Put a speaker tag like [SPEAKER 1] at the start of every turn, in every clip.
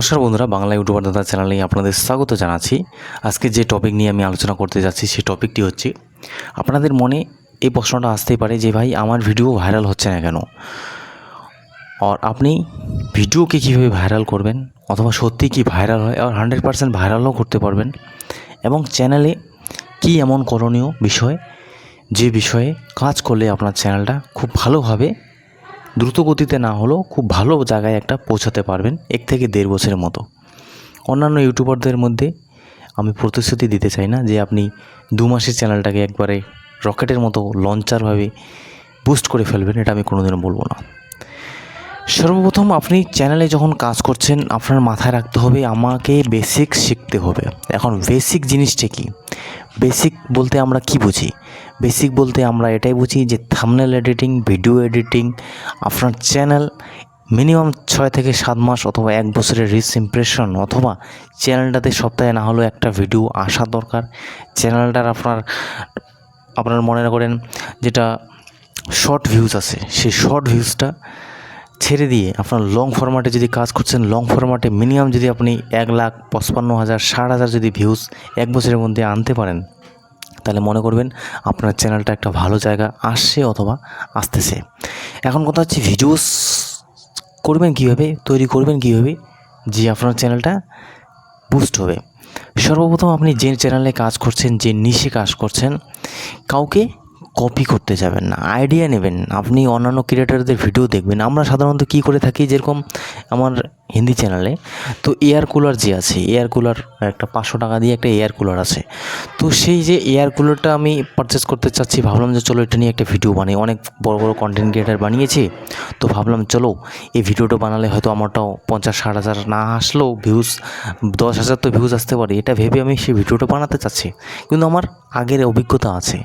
[SPEAKER 1] নমস্কার বন্ধুরা, বাংলা ইউটিউবার দাদা চ্যানেলে আপনাদের স্বাগত জানাচ্ছি। আজকে যে টপিক নিয়ে আমি আলোচনা করতে যাচ্ছি, সেই টপিকটি হচ্ছে, আপনাদের মনে এই প্রশ্নটা আসতেই পারে যে, ভাই, আমার ভিডিও ভাইরাল হচ্ছে না কেন? আর আপনি ভিডিওকে কীভাবে ভাইরাল করবেন, অথবা সত্যি কি ভাইরাল হয়, আর হান্ড্রেড পারসেন্ট ভাইরালও করতে পারবেন, এবং চ্যানেলে কি এমন করণীয় বিষয়, যে বিষয়ে কাজ করলে আপনার চ্যানেলটা খুব ভালোভাবে দ্রুত গতিতে না হলেও খুব ভালো জায়গায় একটা পৌঁছাতে পারবেন এক থেকে দেড় বছরের মতো। অন্যান্য ইউটিউবারদের মধ্যে আমি প্রতিশ্রুতি দিতে চাই না যে আপনি দু মাসের চ্যানেলটাকে একবারে রকেটের মতো লঞ্চারভাবে বুস্ট করে ফেলবেন, এটা আমি কোনোদিনও বলব না। সর্বপ্রথম আপনি চ্যানেলে যখন কাজ করছেন, আপনার মাথায় রাখতে হবে আমাকে বেসিক শিখতে হবে। এখন বেসিক জিনিসটা কি? বেসিক বলতে আমরা কি বুঝি? বেসিক বলতে আমরা এটাই বুঝি যে থামনেল এডিটিং ভিডিও এডিটিং আপনার চ্যানেল মিনিমাম ছয় থেকে সাত মাস অথবা এক বছরের রিচ ইমপ্রেশন অথবা চ্যানেলটাতে সপ্তাহে না হলেও একটা ভিডিও আসা দরকার। চ্যানেলটার আপনার আপনার মনে করেন যেটা শর্ট ভিউজ আছে, সেই শর্ট ভিউজটা ছেড়ে দিয়ে আপনার লং ফরম্যাটে যদি কাজ করছেন লং ফরম্যাটে মিনিমাম যদি আপনি এক লাখ পঁচপান্ন হাজার, ষাট হাজার যদি ভিউজ এক বছরের মধ্যে আনতে পারেন, তাহলে মনে করবেন আপনার চ্যানেলটা একটা ভালো জায়গা আসছে অথবা আসতেছে। এখন কথা হচ্ছে ভিডিওস করবেন কীভাবে, তৈরি করবেন কীভাবে, যে আপনার চ্যানেলটা বুস্ট হবে। সর্বপ্রথম আপনি যে চ্যানেলে কাজ করছেন, যে নিশে কাজ করছেন, কাউকে কপি করতে যাবেন না আইডিয়া নেবেন আপনি অন্যান্য ক্রিয়েটারদের ভিডিও দেখবেন। আমরা সাধারণত কী করে থাকি? যেরকম আমার হিন্দি চ্যানেলে, তো এয়ার কুলার যে আছে, এয়ার কুলার একটা পাঁচশো টাকা দিয়ে একটা এয়ার কুলার আছে। তো সেই যে এয়ার কুলারটা আমি পারচেস করতে চাচ্ছি, ভাবলাম যে চলো এটা নিয়ে একটা ভিডিও বানাই। অনেক বড় বড় কন্টেন্ট ক্রিয়েটার বানিয়েছি, তো ভাবলাম চলো এই ভিডিওটা বানালে হয়তো আমারটাও পঞ্চাশ, ষাট হাজার না আসলেও ভিউজ দশ হাজার তো ভিউজ আসতে পারে। এটা ভেবে আমি সেই ভিডিওটা বানাতে চাচ্ছি। কিন্তু আমার আগের অভিজ্ঞতা আছে।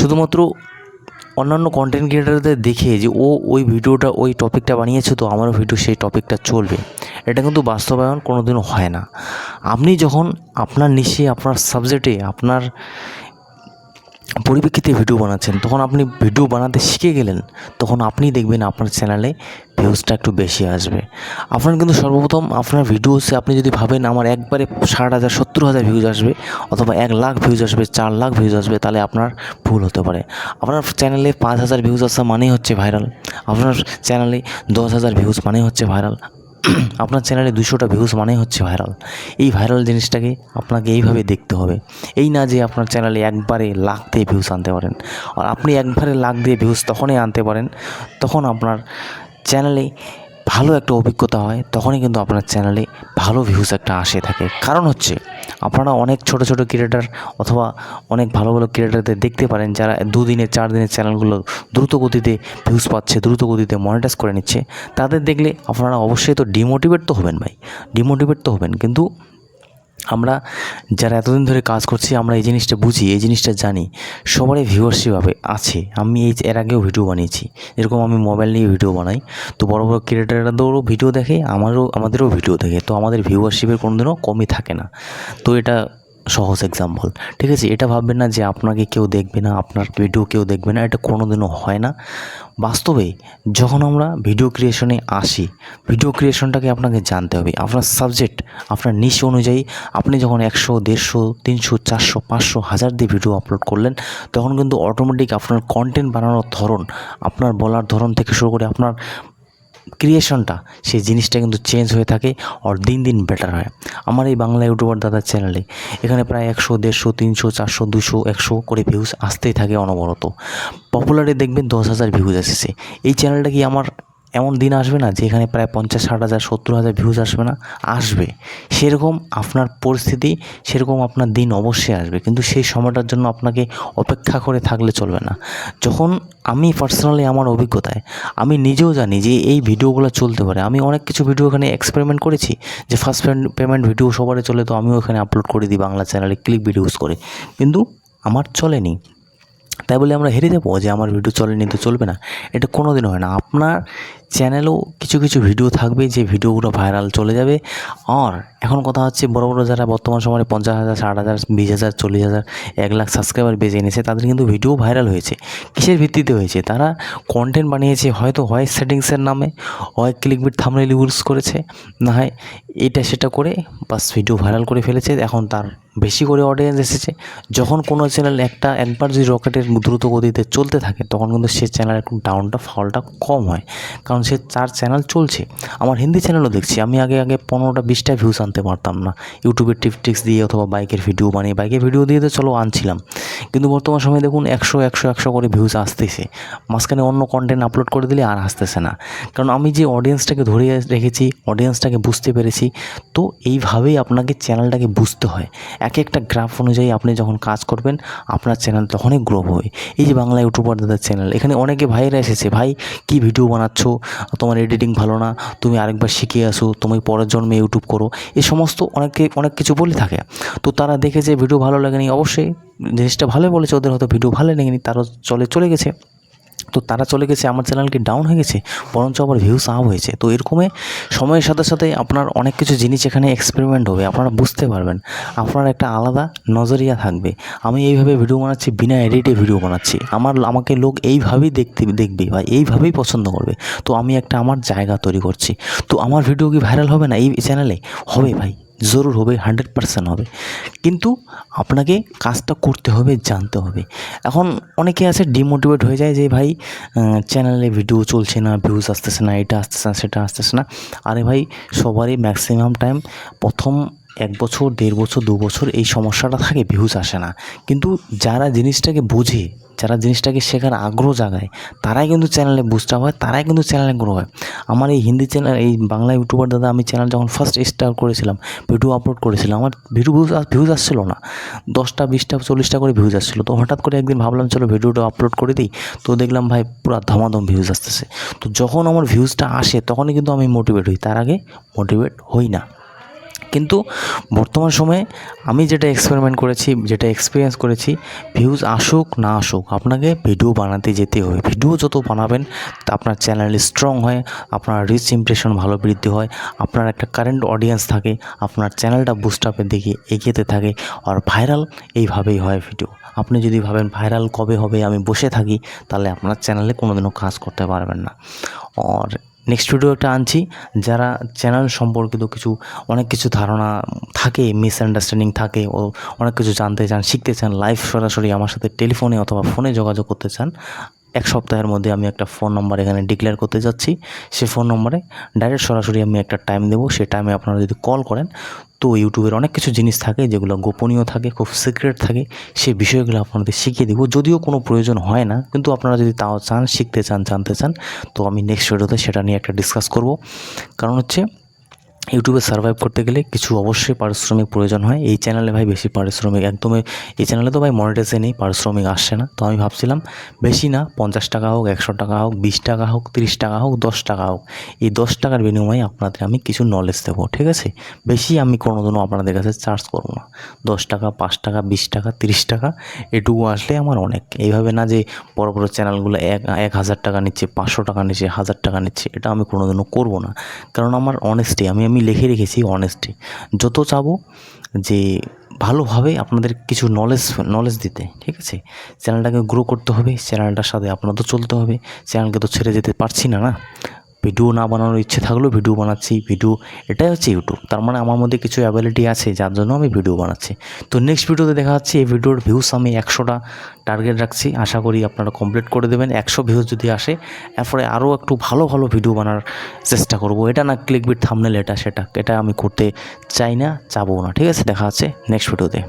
[SPEAKER 1] শুধুমাত্র অন্যান্য কন্টেন্ট ক্রিয়েটারদের দেখে যে, ও ওই ভিডিওটা, ওই টপিকটা বানিয়েছে, তো আমারও ভিডিও সেই টপিকটা চলবে। এটা কিন্তু বাস্তবায়ন কোনো দিনও হয় না। আপনি যখন আপনার নিশে, আপনার সাবজেক্টে আপনার পরিপ্রেক্ষিতে ভিডিও বানাচ্ছেন, তখন আপনি ভিডিও বানাতে শিখে গেলেন, তখন আপনি দেখবেন আপনার চ্যানেলে ভিউজটা একটু বেশি আসবে। আপনার কিন্তু সর্বপ্রথম আপনার ভিডিওসে আপনি যদি ভাবেন আমার একবারে ষাট হাজার, সত্তর হাজার ভিউজ আসবে অথবা এক লাখ ভিউজ আসবে, চার লাখ ভিউজ আসবে, তাহলে আপনার ভুল হতে পারে। আপনার চ্যানেলে পাঁচ হাজার ভিউজ আসা মানেই হচ্ছে ভাইরাল আপনার চ্যানেলে দশ হাজার ভিউজ মানেই হচ্ছে ভাইরাল আপনার চ্যানেলে দুশোটা ভিউজ মানেই হচ্ছে ভাইরাল এই ভাইরাল জিনিসটাকে আপনাকে এইভাবে দেখতে হবে। এই না যে আপনার চ্যানেলে একবারে লাখ দিয়ে ভিউজ আনতে পারেন। আর আপনি একবারে লাখ দিয়ে ভিউজ তখনই আনতে পারেন, তখন আপনার চ্যানেলে ভালো একটা অভিজ্ঞতা হয়, তখনই কিন্তু আপনার চ্যানেলে ভালো ভিউজ একটা আসে থাকে। কারণ হচ্ছে আপনারা অনেক ছোট ছোট ক্রিয়েটার অথবা অনেক ভালো ভালো ক্রিয়েটারদের দেখতে পারেন যারা দুদিনে চার দিনের চ্যানেলগুলো দ্রুত গতিতে ভিউজ পাচ্ছে, দ্রুত গতিতে মনিটাইজ করে নিচ্ছে, তাদের দেখলে আপনারা অবশ্যই তো ডিমোটিভেট তো হবেন ভাই। ডিমোটিভেট তো হবেন, কিন্তু আমরা যারা এতদিন ধরে কাজ করছি, আমরা এই জিনিসটা বুঝি, এই জিনিসটা জানি। সবারই ভিউয়ারশিপ হবে আছে। আমি এই এর আগেও ভিডিও বানিয়েছি। এরকম আমি মোবাইল নিয়ে ভিডিও বানাই। তো বড় বড় ক্রিয়েটারদেরও ভিডিও দেখে, আমারও, আমাদেরও ভিডিও দেখে। তো আমাদের ভিউয়ারশিপের কোনো দিনও কমই থাকে না। তো এটা সহজ এক্সাম্পল ঠিক আছে? এটা ভাববেন না যে আপনাকে কেউ দেখবে না, আপনার ভিডিও কেউ দেখবে না, এটা কোনোদিনও হয় না। বাস্তবে যখন আমরা ভিডিও ক্রিয়েশনে আসি ভিডিও ক্রিয়েশনটাকে আপনাকে জানতে হবে। আপনার সাবজেক্ট আপনার নিশ অনুযায়ী আপনি যখন একশো, দেড়শো, তিনশো, চারশো, পাঁচশো, হাজার দিয়ে ভিডিও আপলোড করলেন, তখন কিন্তু অটোমেটিক আপনার কন্টেন্ট বানানোর ধরন, আপনার বলার ধরন থেকে শুরু করে আপনার ক্রিয়েশনটা সেই জিনিসটা কিন্তু চেঞ্জ হয়ে থাকে আর দিন দিন বেটার হয়। আমার এই বাংলা ইউটিউবার দাদার চ্যানেলে এখানে প্রায় একশো, দেড়শো, তিনশো, চারশো, দুশো, একশো করে ভিউজ আসতেই থাকে অনবরত। পপুলারে দেখবেন দশ হাজার ভিউজ এসেছে। এই চ্যানেলটা কি আমার এমন দিন আসবে না যে এখানে প্রায় পঞ্চাশ, ষাট হাজার, সত্তর হাজার ভিউজ আসবে না, আসবে। সেরকম আপনার পরিস্থিতি, সেরকম আপনার দিন অবশ্যই আসবে। কিন্তু সেই সময়টার জন্য আপনাকে অপেক্ষা করে থাকলে চলবে না। যখন আমি পার্সোনালি আমার অভিজ্ঞতায়, আমি নিজেও জানি যে এই ভিডিওগুলো চলতে পারে। আমি অনেক কিছু ভিডিও এখানে এক্সপেরিমেন্ট করেছি। যে ফার্স্ট পেমেন্ট ভিডিও সবারই চলে, তো আমিও এখানে আপলোড করে দিই বাংলা চ্যানেলে ক্লিক ভিডিওস করে। কিন্তু আমার চলেনি। তাই বলে আমরা হেরে যাব? যে আমার ভিডিও চলেনি, তো চলবে না। এটা কোনো দিন হয় না। আপনার চ্যানেলেও কিছু কিছু ভিডিও থাকবে, যে ভিডিওগুলো ভাইরাল চলে যাবে। আর এখন কথা হচ্ছে, বড় বড় যারা বর্তমান সময়ে পঞ্চাশ হাজার, ষাট হাজার, বিশ হাজার, চল্লিশ হাজার, এক লাখ সাবস্ক্রাইবার বেজে এনেছে, তাদের কিন্তু ভিডিও ভাইরাল হয়েছে। কিসের ভিত্তিতে হয়েছে? তারা কন্টেন্ট বানিয়েছে, হয়তো হয় সেটিংসের নামে হয় ক্লিকবিট থামনেল ইউজ করেছে, না হয় এটা সেটা করে বাস ভিডিও ভাইরাল করে ফেলেছে। এখন তার বেশি করে অডিয়েন্স এসেছে। যখন কোনো চ্যানেল একটা একবার যদি রকেটের দ্রুত গতিতে চলতে থাকে, তখন কিন্তু সে চ্যানেল একটু ডাউনটা ফলটা কম হয়। কারণ সে চার চ্যানেল চলছে। আমার হিন্দি চ্যানেলও দেখছি। আমি আগে আগে পনেরোটা, বিশটা ভিউজ আনতে পারতাম না। ইউটিউবের টিপ টিক্স দিয়ে অথবা বাইকের ভিডিও বানিয়ে বাইকের ভিডিও দিয়ে তো চলো আনছিলাম। কিন্তু বর্তমান সময়ে দেখুন একশো একশো একশো করে ভিউস আসতেছে। মাঝখানে অন্য কন্টেন্ট আপলোড করে দিলে আর আসতেছে না। কারণ আমি যে অডিয়েন্সটাকে ধরে রেখেছি অডিয়েন্সটাকে বুঝতে পেরেছি, তো এইভাবেই আপনাকে চ্যানেলটাকে বুঝতে হয়। এক একটা গ্রাফ অনুযায়ী আপনি যখন কাজ করবেন, আপনার চ্যানেল তখনই গ্রো হবে এই যে বাংলা ইউটিউবার দাদার চ্যানেল এখানে অনেকে ভাইরা এসেছে, ভাই, কি ভিডিও বানাচ্ছ? তোমার এডিটিং ভালো না, তুমি আরেকবার শিখে আসো, তুমি পরের জন্মে ইউটিউব করো, এ সমস্ত অনেকে, অনেক কিছু বলে থাকে। তো তারা দেখেছে ভিডিও ভালো লাগেনি, অবশ্যই জিনিসটা ভালোই বলেছে, ওদের হয়তো ভিডিও ভালো লাগেনি তারও চলে চলে গেছে। তো তারা চলে গেছে, আমার চ্যানেল কি ডাউন হয়ে গেছে, বরঞ্চ আবার ভিউস আপ হয়েছে। তো এরকমই সময়ের সাথে সাথে আপনার অনেক কিছু জিনিস এখানে এক্সপেরিমেন্ট হবে, আপনারা বুঝতে পারবেন। আপনার একটা আলাদা নজরিয়া থাকবে। আমি এইভাবে ভিডিও বানাচ্ছি, বিনা এডিটে ভিডিও বানাচ্ছি। আমার, আমাকে লোক এইভাবেই দেখতে, দেখবে বা এইভাবেই পছন্দ করবে। তো আমি একটা আমার জায়গা তৈরি করছি। তো আমার ভিডিও কি ভাইরাল হবে না? এই চ্যানেলে হবে ভাই। জরুর হবে হান্ড্রেড পার্সেন্ট হবে। কিন্তু আপনাকে কাজটা করতে হবে, জানতে হবে। এখন অনেকে আছে ডিমোটিভেট হয়ে যায় যে, ভাই চ্যানেলে ভিডিও চলছে না ভিউজ আসতেছে না, এটা আসতেছে না, সেটা আসতেছে না। আরে ভাই, সবারই ম্যাক্সিমাম টাইম প্রথম এক বছর, দেড় বছর, দু বছর এই সমস্যাটা থাকে, ভিউজ আসে না। কিন্তু যারা জিনিসটাকে বোঝে, যারা জিনিসটাকে শেখার আগ্রহ জাগায়, তারাই কিন্তু চ্যানেলে বুস্ট হয়, তারাই কিন্তু চ্যানেলে গ্রো হয়। আমার এই হিন্দি চ্যানেল এই বাংলা ইউটিউবার দাদা, আমি চ্যানেল যখন ফার্স্ট স্টার্ট করেছিলাম, ভিডিও আপলোড করেছিলাম, আমার ভিডিও ভিউজ ভিউজ আসছিল না। দশটা, বিশটা, চল্লিশটা করে ভিউজ আসছিল। তো হঠাৎ করে একদিন ভাবলাম, চলো ভিডিওটা আপলোড করে দিই। তো দেখলাম, ভাই, পুরো ধমাধম ভিউজ আসতেছে। তো যখন আমার ভিউজটা আসে, তখনই কিন্তু আমি মোটিভেট হই। তার আগে মোটিভেট হই না। কিন্তু বর্তমান সময়ে আমি যেটা এক্সপেরিমেন্ট করেছি, যেটা এক্সপিরিয়েন্স করেছি ভিউজ আসুক, না আসুক, আপনাকে ভিডিও বানাতে যেতে হবে। ভিডিও যত বানাবেন, তা আপনার চ্যানেল স্ট্রং হয়, আপনার রিচ ইমপ্রেশন ভালো বৃদ্ধি হয়, আপনার একটা কারেন্ট অডিয়েন্স থাকে, আপনার চ্যানেলটা বুস্ট আপের দিকে এগিয়েতে থাকে, আর ভাইরাল এইভাবেই হয় ভিডিও আপনি যদি ভাবেন ভাইরাল কবে হবে, আমি বসে থাকি, তাহলে আপনার চ্যানেলে কোনোদিনও কাজ করতে পারবেন না। আর নেক্সট ভিডিও একটা আনছি, যারা চ্যানেল সম্পর্কিত কিছু, অনেক কিছু ধারণা থাকে মিসআন্ডারস্ট্যান্ডিং থাকে, ও অনেক কিছু জানতে চান, শিখতে চান লাইভ সরাসরি আমার সাথে টেলিফোনে অথবা ফোনে যোগাযোগ করতে চান এক সপ্তাহের মধ্যে আমি একটা ফোন নম্বর এখানে ডিক্লেয়ার করতে যাচ্ছি। সে ফোন নম্বরে ডাইরেক্ট সরাসরি আমি একটা টাইম দেবো। সে টাইমে আপনারা যদি কল করেন, তো ইউটিউবের অনেক কিছু জিনিস থাকে, যেগুলো গোপনীয় থাকে, খুব সিক্রেট থাকে সেই বিষয়গুলো আপনাদের শিখিয়ে দেবো। যদিও কোনো প্রয়োজন হয় না, কিন্তু আপনারা যদি তাও চান, শিখতে চান, জানতে চান, তো আমি নেক্সট ভিডিওতে সেটা নিয়ে একটা ডিসকাস করব। কারণ হচ্ছে ইউটিউবে সার্ভাইভ করতে গেলে কিছু অবশ্যই পারিশ্রমিক প্রয়োজন হয়। এই চ্যানেলে ভাই বেশি পারিশ্রমিক একদমই, এই চ্যানেলে তো ভাই মনিটাইজে নেই, পারিশ্রমিক আসছে না। তো আমি ভাবছিলাম বেশি না, পঞ্চাশ টাকা হোক, একশো টাকা হোক, বিশ টাকা হোক, তিরিশ টাকা হোক, দশ টাকা হোক, এই দশ টাকার বিনিময়ে আপনাদের আমি কিছু নলেজ দেবো, ঠিক আছে? বেশি আমি কোনো দিনও আপনাদের কাছে চার্জ করব না। দশ টাকা, পাঁচ টাকা, বিশ টাকা, তিরিশ টাকা, এটুকু আসলে আমার অনেক। এইভাবে না যে বড় বড় চ্যানেলগুলো এক এক হাজার টাকা নিচ্ছে, পাঁচশো টাকা নিচ্ছে, হাজার টাকা নিচ্ছে, এটা আমি কোনোদিনও করব না। কারণ আমার অনেস্টি আমি আমি লিখে রেখেছি অনেস্টি যত চাবো যে ভালোভাবে আপনাদের কিছু নলেজ নলেজ দিতে, ঠিক আছে? চ্যানেলটাকে গ্রো করতে হবে চ্যানেলটার সাথে আপনাদের চলতে হবে। চ্যানেলকে তো ছেড়ে যেতে পারছি না না? ভিডিও না বানানোর ইচ্ছে থাকলেও ভিডিও বানাচ্ছি, ভিডিও এটাই হচ্ছে ইউটিউব তার মানে আমার মধ্যে কিছু অ্যাবিলিটি আছে, যার জন্য আমি ভিডিও বানাচ্ছি। তো নেক্সট ভিডিওতে দেখা যাচ্ছে, এই ভিডিওর ভিউস আমি একশোটা টার্গেট রাখছি। আশা করি আপনারা কমপ্লিট করে দেবেন। একশো ভিউজ যদি আসে, এরপরে আরও একটু ভালো ভালো ভিডিও বানার চেষ্টা করব। এটা না ক্লিক বিট থামনেল এটা সেটা। এটা আমি করতে চাই না, চাবো না। ঠিক আছে, দেখা যাচ্ছে নেক্সট ভিডিওতে